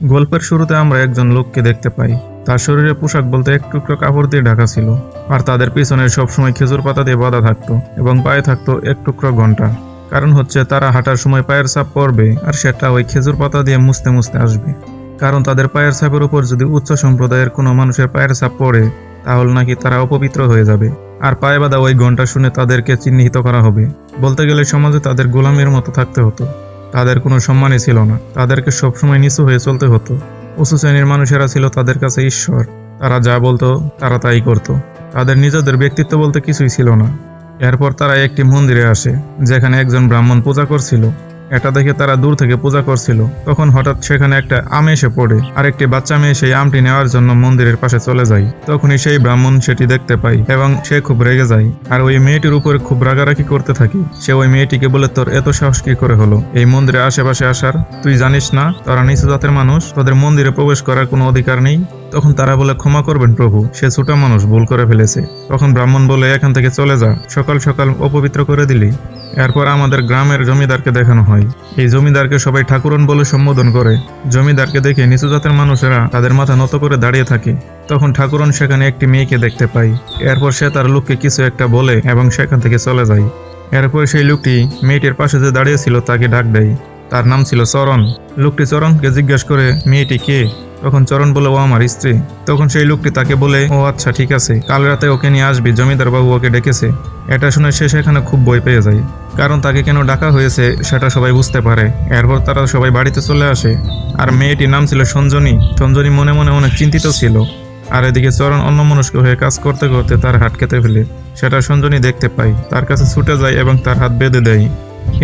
গল্পের শুরুতে আমরা একজন লোককে দেখতে পাই। তার শরীরে পোশাক বলতে এক টুকরো কাপড় দিয়ে ঢাকা ছিল, আর তাদের পিছনে সবসময় খেজুর পাতা দিয়ে বাঁধা থাকতো এবং পায়ে থাকতো এক টুকরো ঘণ্টা। কারণ হচ্ছে তারা হাঁটার সময় পায়ের ছাপ পড়বে আর সেটা ওই খেজুর পাতা দিয়ে মুছতে মুছতে আসবে। কারণ তাদের পায়ের ছাপের উপর যদি উচ্চ সম্প্রদায়ের কোনো মানুষের পায়ের ছাপ পড়ে, তাহলে নাকি তারা অপবিত্র হয়ে যাবে। আর পায়ে বাঁধা ওই ঘণ্টা শুনে তাদেরকে চিহ্নিত করা হবে। বলতে গেলে সমাজে তাদের গোলামের মতো থাকতে হতো। তাদের কোনো সম্মানই ছিল না। তাদেরকে সবসময় নিচু হয়ে চলতে হতো। উঁচু শ্রেণির মানুষেরা ছিল তাদের কাছে ঈশ্বর। তারা যা বলতো, তারা তাই করত। তাদের নিজেদের ব্যক্তিত্ব বলতে কিছুই ছিল না। এরপর তারা একটি মন্দিরে আসে, যেখানে একজন ব্রাহ্মণ পূজা করছিল। এটা দেখে তারা দূর থেকে পূজা করছিল। তখন হঠাৎ সেখানে একটা আম এসে পড়ে। আর একটি বাচ্চা মেয়ে সেই আমটি নেওয়ার জন্য মন্দিরের পাশে চলে যায়। তখনই সেই ব্রাহ্মণ সেটি দেখতে পায় এবং সে খুব রেগে যায়। আর ওই মেয়েটির উপরে খুব রাগারাগি করতে থাকে। সে ওই মেয়েটিকে বলে, তোর এত সাহস কি করে হলো? এই মন্দিরে আশেপাশে আসার? তুই জানিস না, তারা নিচু জাতের মানুষ। তাদের মন্দিরে প্রবেশ করার কোনো অধিকার নেই। তখন তারা বলে, ক্ষমা করবেন প্রভু, সে ছোট মানুষ ভুল করে ফেলেছে। তখন ব্রাহ্মণ বলে, এখান থেকে চলে যা, সকাল সকাল অপবিত্র করে দিলি। এরপর আমাদের গ্রামের জমিদারকে দেখানো হয়। এই জমিদারকে সবাই ঠাকুরন বলে সম্বোধন করে। জমিদারকে দেখে নিচু জাতের মানুষেরা তাদের মাথা নত করে দাঁড়িয়ে থাকে। তখন ঠাকুরন সেখানে একটি মেয়েকে দেখতে পায়। এরপর সে তার লোককে কিছু একটা বলে এবং সেখান থেকে চলে যায়। এরপর সেই লোকটি মেয়েটির পাশে যে দাঁড়িয়েছিল তাকে ডাক দেয়। তার নাম ছিল চরণ। লোকটি চরণকে জিজ্ঞাসা করে, মেয়েটি কে? তখন চরণ বলে, ও আমার স্ত্রী, তখন সেই লোকটি তাকে বলে, ও আচ্ছা ঠিক আছে। কাল রাতে ওকে নিয়ে আসবি। জমিদার বাবু ওকে ডেকেছে। এটা শুনে সে সেখানে খুব বই পেয়ে যায়। কারণ তাকে কেন ডাকা হয়েছে, সেটা সবাই বুঝতে পারে। এরপর তারা সবাই বাড়িতে চলে আসে। আর মেয়েটির নাম ছিল সঞ্জনী। সঞ্জনী মনে মনে অনেক চিন্তিত ছিল। আর এদিকে চরণ অন্যমনস্ক হয়ে কাজ করতে করতে তার হাট খেতে ফেলে। সেটা সঞ্জনী দেখতে পাই তার কাছে ছুটে যায় এবং তার হাত বেঁধে দেয়।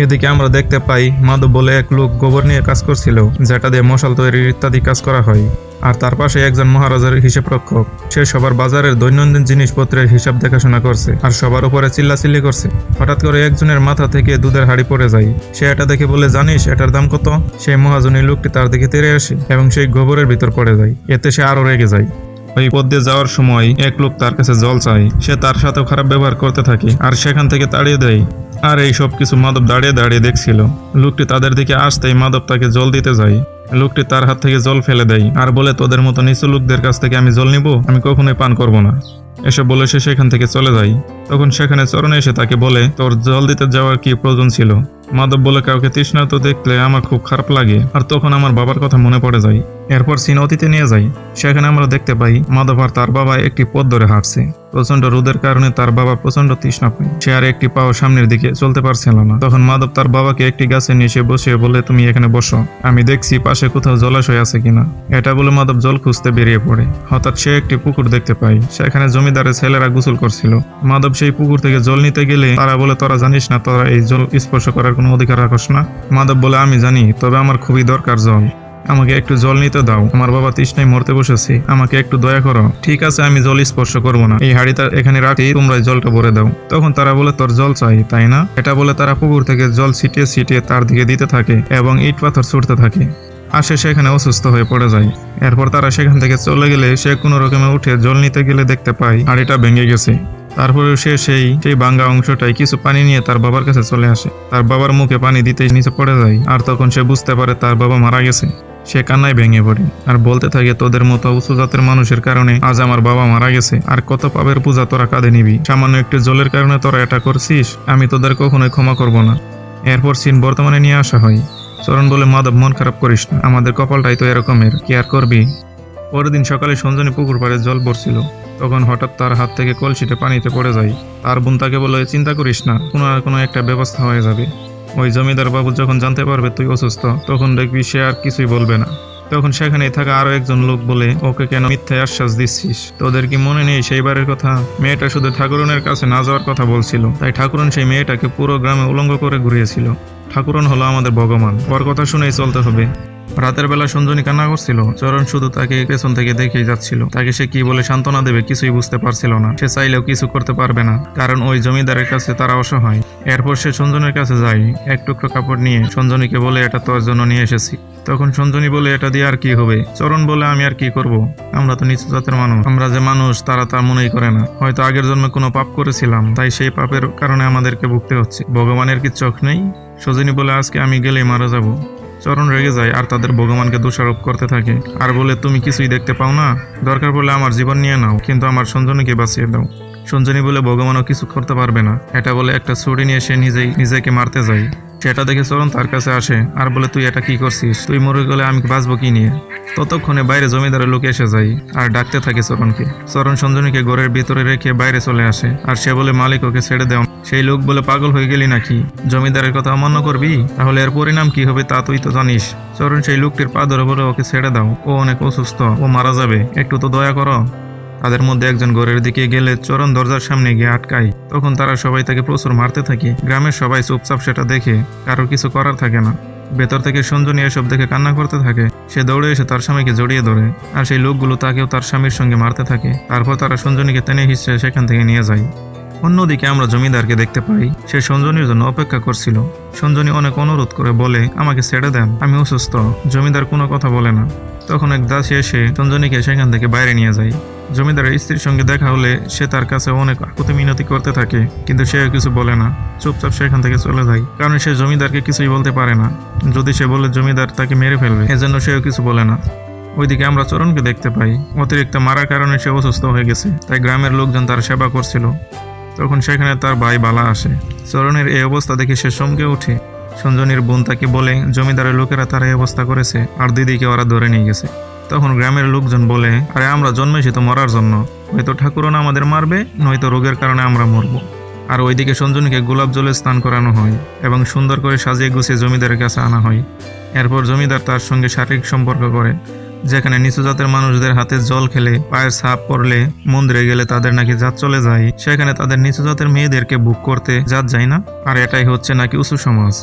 এদিকে আমরা দেখতে পাই মাধব বলে এক লোক গোবর নিয়ে কাজ করছিল, যেটা দিয়ে মশাল তৈরির ইত্যাদি কাজ করা হয়। আর তার পাশে একজন মহারাজার হিসেব রক্ষক সে সবার বাজারের দৈনন্দিন জিনিসপত্রের হিসাব দেখাশোনা করছে আর সবার উপরে চিল্লাচিল্লি করছে। হঠাৎ করে একজনের মাথা থেকে দুধের হাড়ি পড়ে যায়। সে এটা দেখে বলে, জানিস, এটার দাম কত? সেই মহাজনী লোকটি তার দিকে তেড়ে আসে এবং সেই গোবরের ভিতর পড়ে যায়। এতে সে আরও রেগে যায়। ওই পথ দিয়ে যাওয়ার সময় এক লোক তার কাছে জল চায়। সে তার সাথেও খারাপ ব্যবহার করতে থাকে আর সেখান থেকে তাড়িয়ে দেয়। আর এই সব কিছু মাধব দাঁড়িয়ে দাঁড়িয়ে দেখছিল। লোকটি তাদের দিকে আসতেই মাধব তাকে জল দিতে যায়। লোকটি তার হাত থেকে জল ফেলে দেয় আর বলে, তোদের মতো নিচু লোকদের কাছ থেকে আমি জল নিব? আমি কখনোই পান করব না। এসব বলে সে সেখান থেকে চলে যায়। তখন সেখানে চরণে এসে তাকে বলে, তোর জল দিতে যাওয়ার কি প্রয়োজন ছিল? মাধব বলে কাউকে তৃষ্ণার্ত দেখলে আমার খুব খারাপ লাগে। আর তখন আমার বাবার কথা মনে পড়ে যায়। এরপর সিন অতীতে নিয়ে যাই সেখানে আমরা দেখতে পাই মাধব আর তার বাবা একটি পথ ধরে হাঁটছে। প্রচণ্ড রোদের কারণে তার বাবা প্রচণ্ড তৃষ্ণা পায়। সে আর একটি পাও সামনের দিকে চলতে পারছিল না। তখন মাধব তার বাবাকে একটি গাছে নিচে বসে বলে, তুমি এখানে বসো। আমি দেখছি পাশে কোথাও জলাশয় আছে কিনা। এটা বলে মাধব জল খুঁজতে বেরিয়ে পড়ে। হঠাৎ সে একটি পুকুর দেখতে পায়। সেখানে জমিদারের ছেলেরা গোসল করছিল। মাধব সেই পুকুর থেকে জল নিতে গেলে তারা বলে, তোরা জানিস না, তোরা এই জল স্পর্শ করার কোনো অধিকার রাখস না? মাধব বলে, আমি জানি, তবে আমার খুবই দরকার জল। আমাকে একটু জল নিতে দাও। আমার বাবা তৃষ্ণায় মরতে বসেছি। আমাকে একটু দয়া করো। ঠিক আছে, আমি জল স্পর্শ করব না। এই হাড়িটা এখানে রাখি তোমরা জলটা ভরে দাও। তখন তারা বলে, তোর জল চাই, তাই না? এটা বলে তারা পুকুর থেকে জল ছিটিয়ে ছিটিয়ে তার দিকে দিতে থাকে এবং ইট পাথর ছুটতে থাকে। আর সে সেখানে অসুস্থ হয়ে পড়ে যায়। এরপর তারা সেখান থেকে চলে গেলে সে কোনো রকমে উঠে জল নিতে গেলে দেখতে পায়, হাড়িটা ভেঙে গেছে। তারপরে সে সেই সেই ভাঙ্গা অংশটাই কিছু পানি নিয়ে তার বাবার কাছে চলে আসে। তার বাবার মুখে পানি দিতে নিচে পড়ে যায়, আর তখন সে বুঝতে পারে তার বাবা মারা গেছে। সে কান্নায় ভেঙে পড়ে, আর বলতে থাকে, তোদের মতো উঁচু জাতের মানুষের কারণে আজ আমার বাবা মারা গেছে, আর কত পাপের পূজা তোরা কাঁধে নিবি। সামান্য একটু জলের কারণে তোরা এটা করছিস, আমি তোদের কখনোই ক্ষমা করব না। এরপর সিন বর্তমানে নিয়ে আসা হয়। চরণ বলে, মাধব, মন খারাপ করিস না। আমাদের কপালটাই তো এরকমের। কেয়ার করবি? পরের দিন সকালে সঞ্জনী পুকুর পাড়ে জল পড়ছিল। তখন হঠাৎ তার হাত থেকে কলসিতে পানিতে পড়ে যায়। তার বোন তাকে বলে, চিন্তা করিস না, কোনো না কোনো একটা ব্যবস্থা হয়ে যাবে। ওই জমিদার বাবু যখন জানতে পারবে তুই অসুস্থ, তখন দেখবি সে আর কিছুই বলবে না। তখন সেখানেই থাকা আরও একজন লোক বলে, ওকে কেন মিথ্যায় আশ্বাস দিচ্ছিস? তোদের কি মনে নেই সেইবারের কথা? মেয়েটা শুধু ঠাকুরনের কাছে না যাওয়ার কথা বলছিল, তাই ঠাকুরন সেই মেয়েটাকে পুরো গ্রামে উলঙ্গ করে ঘুরিয়েছিল। ঠাকুরন হলো আমাদের ভগবান, ওর কথা শুনেই চলতে হবে। রাতের বেলা সঞ্জনী কান্না করছিল। চরণ শুধু তাকে পেছন থেকে দেখেই যাচ্ছিল। তাকে সে কি বলে সান্ত্বনা দেবে কিছুই বুঝতে পারছিল না। সে চাইলেও কিছু করতে পারবে না, কারণ ওই জমিদারের কাছে তারা অসহায়। এরপর সে সঞ্জনের কাছে যায়, এক টুকরো কাপড় নিয়ে। সঞ্জনীকে বলে, এটা তোর জন্য নিয়ে এসেছি। তখন সঞ্জনী বলে, এটা দিয়ে আর কি হবে? চরণ বলে, আমি আর কি করব? আমরা তো নিচু জাতের মানুষ। আমরা যে মানুষ, তারা তা মনেই করে না। হয়তো আগের জন্মে কোনো পাপ করেছিলাম, তাই সেই পাপের কারণে আমাদেরকে ভুগতে হচ্ছে। ভগবানের কি চোখ নেই? সজনী বলে, আজকে আমি গেলেই মারা যাব। চরণ রেগে যায় আর তাদের ভগবানকে দোষারোপ করতে থাকে। আর বলে, তুমি কিছুই দেখতে পাও না। দরকার পড়লে আমার জীবন নিয়ে নাও, কিন্তু আমার সঞ্জনীকে বাঁচিয়ে দাও। সঞ্জনী বলে, ভগবানও কিছু করতে পারবে না। এটা বলে, একটা ছুরি নিয়ে সে নিজেই, নিজেকে মারতে যায়। সেটা দেখে চরণ তার কাছে আসে আর বলে, তুই এটা কি করছিস? তুই মরে গেলে আমি বাঁচবো কি নিয়ে? ততক্ষণে বাইরে জমিদারের লোক এসে যায় আর ডাকতে থাকে চরণকে। চরণ সঞ্জনীকে ঘরের ভিতরে রেখে বাইরে চলে আসে আর সে বলে, মালিক, ওকে ছেড়ে দেও। সেই লোক বলে, পাগল হয়ে গেলি নাকি? জমিদারের কথা অমান্য করবি? তাহলে এর পরিণাম কি হবে তা তুই তো জানিস। চরণ সেই লোকটির পা ধরে বলে, ওকে ছেড়ে দাও। ও অনেক অসুস্থ। ও মারা যাবে। একটু তো দয়া করো। তাদের মধ্যে একজন ঘরের দিকে গেলে চরণ দরজার সামনে গিয়ে আটকায়। তখন তারা সবাই তাকে প্রচুর মারতে থাকে। গ্রামের সবাই চুপচাপ সেটা দেখে কারোর কিছু করার থাকে না। ভেতর থেকে সঞ্জনী এসব দেখে কান্না করতে থাকে। সে দৌড়ে এসে তার স্বামীকে জড়িয়ে ধরে আর সেই লোকগুলো তাকেও তার স্বামীর সঙ্গে মারতে থাকে। তারপর তারা সঞ্জনীকে টেনে হিসেবে সেখান থেকে নিয়ে যায়। অন্যদিকে আমরা জমিদারকে দেখতে পাই। সে সঞ্জনীর জন্য অপেক্ষা করছিল। সঞ্জনী অনেক অনুরোধ করে বলে, আমাকে ছেড়ে দেন, আমি অসুস্থ। জমিদার কোনো কথা বলে না। তখন এক দাসী এসে সঞ্জনীকে সেখান থেকে বাইরে নিয়ে যায়। জমিদারের স্ত্রীর সঙ্গে দেখা হলে সে তার কাছে অনেক আকুতি মিনতি করতে থাকে, কিন্তু সে কিছু বলে না। চুপচাপ সেখান থেকে চলে যায়, কারণ সে জমিদারকে কিছুই বলতে পারে না। যদি সে বলে জমিদার তাকে মেরে ফেলবে, এজন্য সেও কিছু বলে না। ওইদিকে আমরা চরণকে দেখতে পাই। অতিরিক্ত মারার কারণে সে অসুস্থ হয়ে গেছে, তাই গ্রামের লোকজন তার সেবা করছিল। তখন সেখানে তার ভাই বালা আসে। চরণের এই অবস্থা দেখে সে চমকে ওঠে। সঞ্জনীর বোন তাকে বলে, জমিদারের লোকেরা তার এই অবস্থা করেছে, আর দিদিকে ওরা ধরে নিয়ে গেছে। তখন গ্রামের লোকজন বলে, আরে, আমরা জন্মেছি তো মরার জন্য। হয়তো ঠাকুরন আমাদের মারবে, নয়তো রোগের কারণে আমরা মরব। আর ওইদিকে সঞ্জনীকে গোলাপ জলে স্নান করানো হয় এবং সুন্দর করে সাজিয়ে গুছিয়ে জমিদারের কাছে আনা হয়। এরপর জমিদার তার সঙ্গে শারীরিক সম্পর্ক করে, যেখানে নিচু জাতের মানুষদের হাতে জল খেলে, পায়ের ছাপ পড়লে মন্দিরে গেলে তাদের নাকি জাত চলে যায়। সেখানে তাদের নিচু জাতের মেয়েদেরকে বুক করতে জাত যায় না। আর এটাই হচ্ছে নাকি উঁচু সমাজ।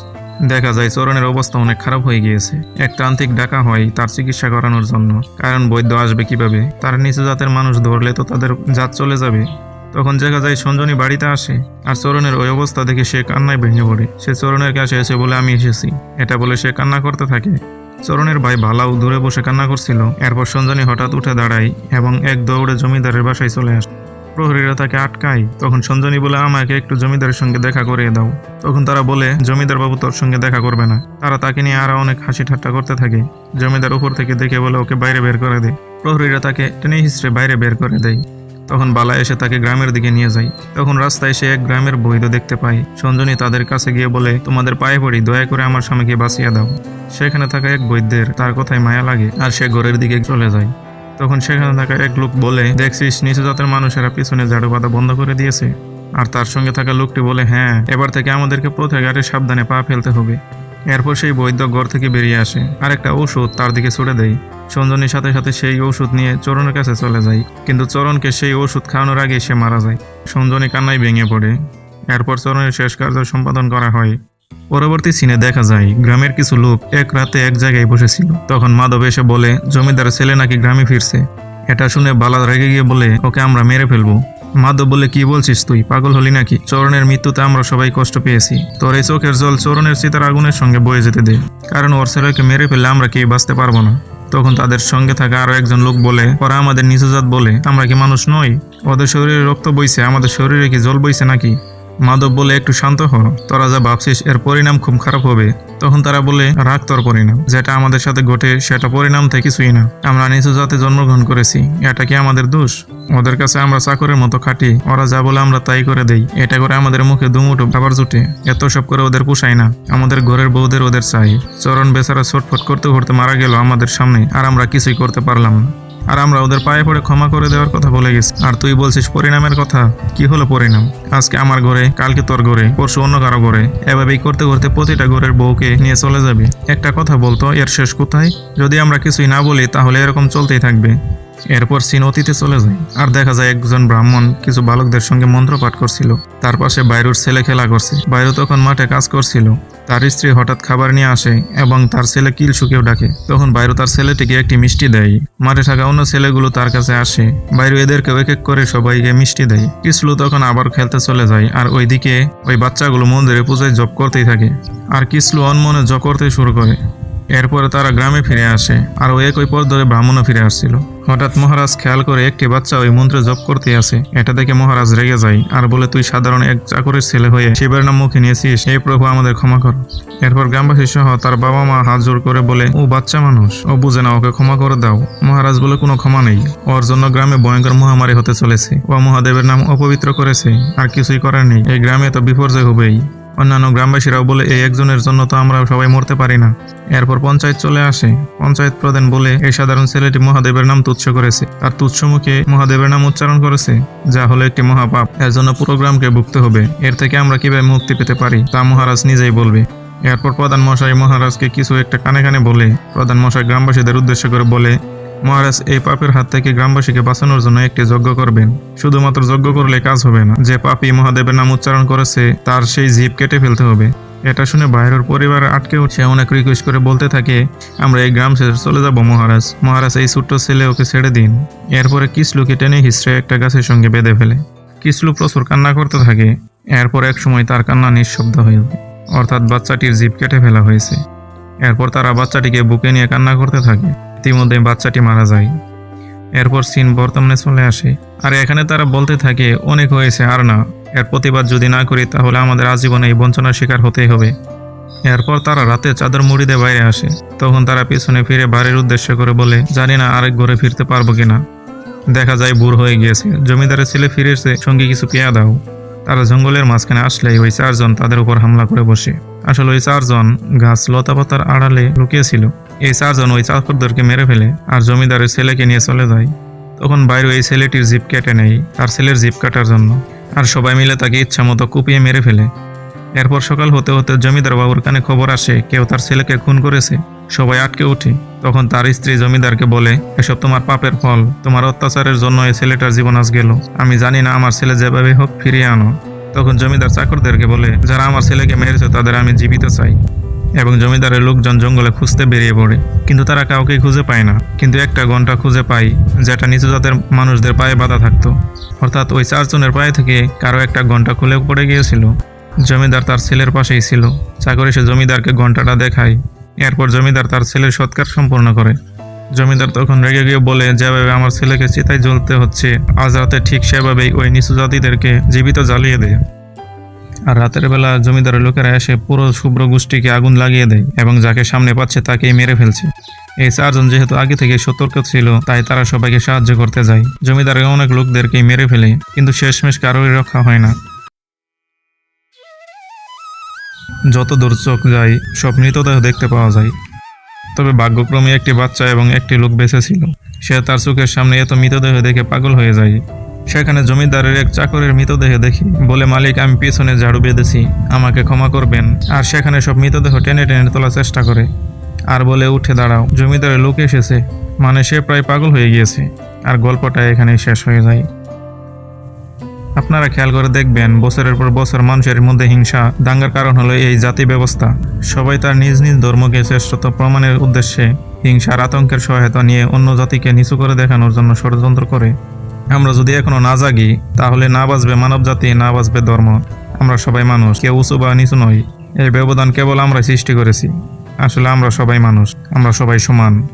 দেখা যায় চরণের অবস্থা অনেক খারাপ হয়ে গিয়েছে। এক তান্ত্রিক ডাকা হয় তার চিকিৎসা করানোর জন্য। কারণ বৈদ্য আসবে কীভাবে? তার নিচু জাতের মানুষ ধরলে তো তাদের জাত চলে যাবে। তখন দেখা যায় সঞ্জনী বাড়িতে আসে আর চরণের ওই অবস্থা দেখে সে কান্নায় ভেঙে পড়ে। সে চরণের কাছে এসে বলে, আমি এসেছি। এটা বলে সে কান্না করতে থাকে। চরণের ভাই ভালাও দূরে বসে কান্না করছিল। এরপর সঞ্জনী হঠাৎ উঠে দাঁড়ায় এবং এক দৌড়ে জমিদারের বাসায় চলে আসে। প্রহরীরা তাকে আটকায়। তখন সঞ্জনী বলে, আমাকে একটু জমিদারের সঙ্গে দেখা করিয়ে দাও। তখন তারা বলে, জমিদার বাবু তোর সঙ্গে দেখা করবে না। তারা তাকে নিয়ে আরও অনেক হাসি ঠাট্টা করতে থাকে। জমিদার উপর থেকে দেখে বলে, ওকে বাইরে বের করে দেয় প্রহরীরা তাকে টেনে হিসড়ে বাইরে বের করে দেয়। তখন বালা এসে তাকে গ্রামের দিকে নিয়ে যায়। তখন রাস্তায় সে এক গ্রামের বৈধ দেখতে পায়। সঞ্জনী তাদের কাছে গিয়ে বলে, তোমাদের পায়ে পড়ি, দয়া করে আমার স্বামীকে বাঁচিয়ে দাও। সেখানে থাকা এক বৈদ্যের তার কথায় মায়া লাগে আর সে ঘরের দিকে চলে যায়। তখন সেখানে থাকা এক লোক বলে, দেখছিস, নিচু জাতের মানুষেরা পিছনে ঝাড়ু বাঁধা বন্ধ করে দিয়েছে। আর তার সঙ্গে থাকা লোকটি বলে হ্যাঁ এবার থেকে আমাদেরকে ঘাটে সাবধানে পা ফেলতে হবে। এরপর সেই বৈদ্য ঘর থেকে বেরিয়ে আসে। আর একটা ওষুধ তার দিকে ছুড়ে দেয়। সঞ্জনীর সাথে সাথে সেই ওষুধ নিয়ে চরণের কাছে চলে যায়। কিন্তু চরণকে সেই ওষুধ খাওয়ানোর আগে সে মারা যায়। সঞ্জনী কান্নায় ভেঙে পড়ে। এরপর চরণের শেষ কার্য সম্পাদন করা হয়। পরবর্তী সিনে দেখা যায়, গ্রামের কিছু লোক এক রাতে এক জায়গায় বসেছিল। তখন মাধব এসে বলে, জমিদার ছেলে নাকি গ্রামে ফিরছে? এটা শুনে বালা রেগে গিয়ে বলে, ওকে আমরা মেরে ফেলব। মাধব বলে, কি বলছিস তুই, পাগল হলি নাকি? চরণের মৃত্যুতে আমরা সবাই কষ্ট পেয়েছি। তোর এই চোখের জল চরণের চিতার আগুনের সঙ্গে বয়ে যেতে দে। কারণ ওর ছেলেকে মেরে ফেললে আমরা কেউ বাঁচতে পারব না। তখন তাদের সঙ্গে থাকা আরও একজন লোক বলে, ওরা আমাদের নিচুজাত বলে, আমরা কি মানুষ নই? ওদের শরীরে রক্ত বইছে, আমাদের শরীরে কি জল বইছে নাকি? মাধব বলে, একটু শান্ত হ তোরা যা ভাবছিস, এর পরিণাম খুব খারাপ হবে। তখন তারা বলে, রাগ তোর পরিণাম। যেটা আমাদের সাথে ঘটে, সেটা পরিণাম থেকে কিছুই না। আমরা নিচু জাতে জন্মগ্রহণ করেছি। এটা কি আমাদের দোষ? ওদের কাছে আমরা চাকরের মতো খাটি। ওরা যা বলে আমরা তাই করে দেই। এটা করে আমাদের মুখে দুমুটো খাবার জুটে। এত সব করে ওদের পোষায় না। আমাদের ঘরের বউদের ওদের চাই। চরণ বেচারা ছটফট করতে করতে মারা গেল আমাদের সামনে, আর আমরা কিছুই করতে পারলাম না। আর আমরা ওদের পায়ে পড়ে ক্ষমা করে দেওয়ার কথা বলে গেছি। আর তুই বলছিস পরিণামের কথা? কি হলো পরিণাম? আজকে আমার ঘরে, কালকে তোর ঘরে, পরশু অন্য কারও ঘরে। এভাবেই করতে করতে প্রতিটা ঘরের বউকে নিয়ে চলে যাবে। একটা কথা বলতো, এর শেষ কোথায়? যদি আমরা কিছুই না বলি, তাহলে এরকম চলতেই থাকবে। এরপর সিন অতীতে চলে যায়। আর দেখা যায় একজন ব্রাহ্মণ কিছু বালকদের সঙ্গে মন্ত্র পাঠ করছিল। তার পাশে বাইরুর ছেলে খেলা করছে। বাইরু তখন মাঠে কাজ করছিল। তার স্ত্রী হঠাৎ খাবার নিয়ে আসে এবং তার ছেলে কিল শুকেও ডাকে। তখন বাইরু তার ছেলেটিকে একটি মিষ্টি দেয়। মাঠে থাকা অন্য ছেলেগুলো তার কাছে আসে। বাইরু এদেরকে এক এক করে সবাইকে মিষ্টি দেয়। কিসলু তখন আবার খেলতে চলে যায় আর ওইদিকে ওই বাচ্চাগুলো মন্দিরে পূজায় জপ করতেই থাকে। আর কিসলু অনমনে জপ করতে শুরু করে। এরপরে তারা গ্রামে ফিরে আসে আর ওই একই পথ ধরে ব্রাহ্মণও ফিরে আসছিল। হঠাৎ মহারাজ খেয়াল করে একটি বাচ্চা ওই মন্ত্রে জপ করতে আসে। এটা দেখে মহারাজ রেগে যায়, আর বলে, তুই সাধারণ এক চাকরের ছেলে হয়ে শিবের নাম মুখে নিয়েছিস। এই প্রভু, আমাদের ক্ষমা কর। এরপর গ্রামবাসী সহ তার বাবা মা হাত জোর করে বলে, ও বাচ্চা মানুষ, ও বুঝে না, ওকে ক্ষমা করে দাও। মহারাজ বলে, কোনো ক্ষমা নেই। ওর জন্য গ্রামে ভয়ঙ্কর মহামারী হতে চলেছে। ও মহাদেবের নাম অপবিত্র করেছে, আর কিছুই করার নেই। এই গ্রামে তো বিপর্যয় হবেই। অন্যান্য গ্রামবাসীরাও বলে, এই একজনের জন্য তো আমরা সবাই মরতে পারি না। এরপর পঞ্চায়েত চলে আসে। পঞ্চায়েত প্রধান বলে, এই সাধারণ ছেলেটি মহাদেবের নাম তুচ্ছ করেছে। আর তুচ্ছ মুখে মহাদেবের নাম উচ্চারণ করেছে, যা হলো একটি মহাপাপ। এর জন্য পুরো গ্রামকে ভুগতে হবে। এর থেকে আমরা কীভাবে মুক্তি পেতে পারি, তা মহারাজ নিজেই বলবে। এরপর প্রধান মশাই মহারাজকে কিছু একটা কানে কানে বলে, প্রধান মশাই গ্রামবাসীদের উদ্দেশ্য করে বলে মহারাজ, এই পাপের হাত থেকে গ্রামবাসীকে বাঁচানোর জন্য একটি যজ্ঞ করবেন। শুধুমাত্র যজ্ঞ করলে কাজ হবে না। যে পাপী মহাদেবের নাম উচ্চারণ করেছে, তার সেই জীব কেটে ফেলতে হবে। এটা শুনে বাইরের পরিবার আটকে উঠছে অনেক রিকোয়েস্ট করে বলতে থাকে, আমরা এই গ্রাম ছেড়ে চলে যাব মহারাজ। মহারাজ, এই ছোট্ট ছেলে ওকে ছেড়ে দিন। এরপরে কিসলুকে টেনে হিস্ট্রে একটা গাছের সঙ্গে বেঁধে ফেলে। কিসলু প্রচুর কান্না করতে থাকে। এরপর এক সময় তার কান্না নিঃশব্দ হয়ে যায় অর্থাৎ বাচ্চাটির জীব কেটে ফেলা হয়েছে। এরপর তারা বাচ্চাটিকে বুকে নিয়ে কান্না করতে থাকে। ইতিমধ্যে বাচ্চাটি মারা যায়। এরপর সিন বর্তমানে চলে আসে। আর এখানে তারা বলতে থাকে, অনেক হয়েছে, আর না। এর প্রতিবাদ যদি না করি, তাহলে আমাদের আজীবনে এই বঞ্চনার শিকার হতেই হবে। এরপর তারা রাতে চাদর মুড়িতে বাইরে আসে। তখন তারা পিছনে ফিরে বাড়ির উদ্দেশ্য করে বলে, জানি না আরেক ঘরে ফিরতে পারব কিনা। দেখা যায় বুড় হয়ে গিয়েছে। জমিদারের ছেলে ফিরে এসে সঙ্গে কিছু পেয়া দাও। তারা জঙ্গলের মাঝখানে আসলেই ওই চারজন তাদের উপর হামলা করে বসে। আসলে ওই চারজন গাছ লতাপাতার আড়ালে লুকিয়েছিল। এই চারজন ওই চাকরদেরকে মেরে ফেলে আর জমিদারের ছেলেকে নিয়ে চলে যায়। তখন বাইরে এই ছেলেটির জিপ কেটে নেই তার ছেলের জিপ কাটার জন্য। আর সবাই মিলে তাকে ইচ্ছা মতো কুপিয়ে মেরে ফেলে। এরপর সকাল হতে হতে জমিদার বাবুর কানে খবর আসে, কেউ তার ছেলেকে খুন করেছে। সবাই আটকে ওঠে। তখন তার স্ত্রী জমিদারকে বলে, এসব তোমার পাপের ফল। তোমার অত্যাচারের জন্য এই ছেলেটার জীবন আজ গেল। আমি জানি না আমার ছেলে যেভাবে হোক ফিরিয়ে আনো। তখন জমিদার চাকরদেরকে বলে, যারা আমার ছেলেকে মেরেছে তাদের আমি জীবিত চাই। এবং জমিদারের লোকজন জঙ্গলে খুঁজতে বেরিয়ে পড়ে। কিন্তু তারা কাউকে খুঁজে পায় না। কিন্তু একটা ঘণ্টা খুঁজে পায় যেটা নিচু জাতের মানুষদের পায়ে বাঁধা থাকতো। অর্থাৎ ওই চারজনের পায়ে থেকে কারও একটা ঘণ্টা খুলে পড়ে গিয়েছিল। জমিদার তার ছেলের পাশেই ছিল। চাকর এসে জমিদারকে ঘন্টাটা দেখায়। এরপর জমিদার তার ছেলের সৎকার সম্পূর্ণ করে। জমিদার তখন রেগে গিয়ে বলে, যেভাবে আমার ছেলেকে চিতায় জ্বলতে হচ্ছে, আজ রাতে ঠিক সেভাবেই ওই নিচু জাতিদেরকে জীবিত জ্বালিয়ে দেয় আর রাতের বেলা জমিদারের লোকেরা এসে পুরো শুভ্র গোষ্ঠীকে আগুন লাগিয়ে দেয় এবং যাকে সামনে পাচ্ছে তাকেই মেরে ফেলছে। এই চারজন যেহেতু আগে থেকে সতর্ক ছিল, তাই তারা সবাইকে সাহায্য করতে যায়। জমিদারের অনেক লোকদেরকেই মেরে ফেলে, কিন্তু শেষমেশ কারোরই রক্ষা হয় না। যত দূর চোখ যায়, সব মৃতদেহ দেখতে পাওয়া যায়। তবে ভাগ্যক্রমে একটি বাচ্চা এবং একটি লোক বেঁচে ছিল। সে তার চোখের সামনে এত মৃতদেহ দেখে পাগল হয়ে যায়। সেখানে জমিদারের এক চাকরের মৃতদেহ দেখি। বলে, মালিক, আমি পিছনে ঝাড়ু বেঁধেছি, আমাকে ক্ষমা করবেন। আর সেখানে সব মৃতদেহ টেনে টেনে তোলার চেষ্টা করে। আর বলে, উঠে দাঁড়াও। জমিদারের লোক এসেছে। মানে সে প্রায় পাগল হয়ে গিয়েছে। আর গল্পটা এখানেই শেষ হয়ে যায়। আপনারা খেয়াল করে দেখবেন, বছরের পর বছর মানুষের মধ্যে হিংসা। দাঙ্গার কারণ হলো এই জাতি ব্যবস্থা। সবাই তার নিজ নিজ ধর্মকে শ্রেষ্ঠত প্রমাণের উদ্দেশ্যে হিংসার আতঙ্কের সহায়তা নিয়ে অন্য জাতিকে নিচু করে দেখানোর জন্য ষড়যন্ত্র করে। আমরা যদি এখনও না জাগি, তাহলে না বাঁচবে মানব জাতি না বাঁচবে ধর্ম। আমরা সবাই মানুষ, কেউ উঁচু বা নিচু নই। এই ব্যবধান কেবল আমরা সৃষ্টি করেছি। আসলে আমরা সবাই মানুষ, আমরা সবাই সমান।